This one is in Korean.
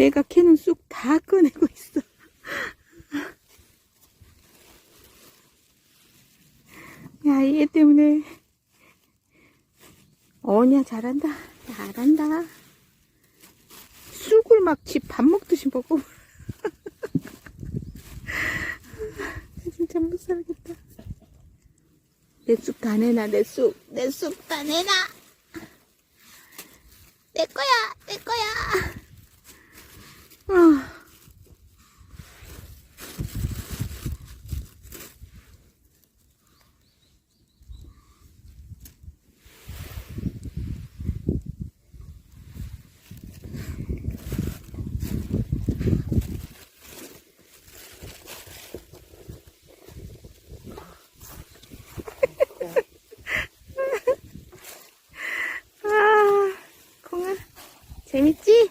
내가 캐는 쑥 다 꺼내고 있어. 야, 얘 때문에. 어냐, 잘한다. 잘한다. 쑥을 막 집 밥 먹듯이 먹어. 진짜 못 살겠다. 내 쑥 다 내놔, 내 쑥. 내 쑥 다 내놔. 내 거야, 내 거야. 재밌지?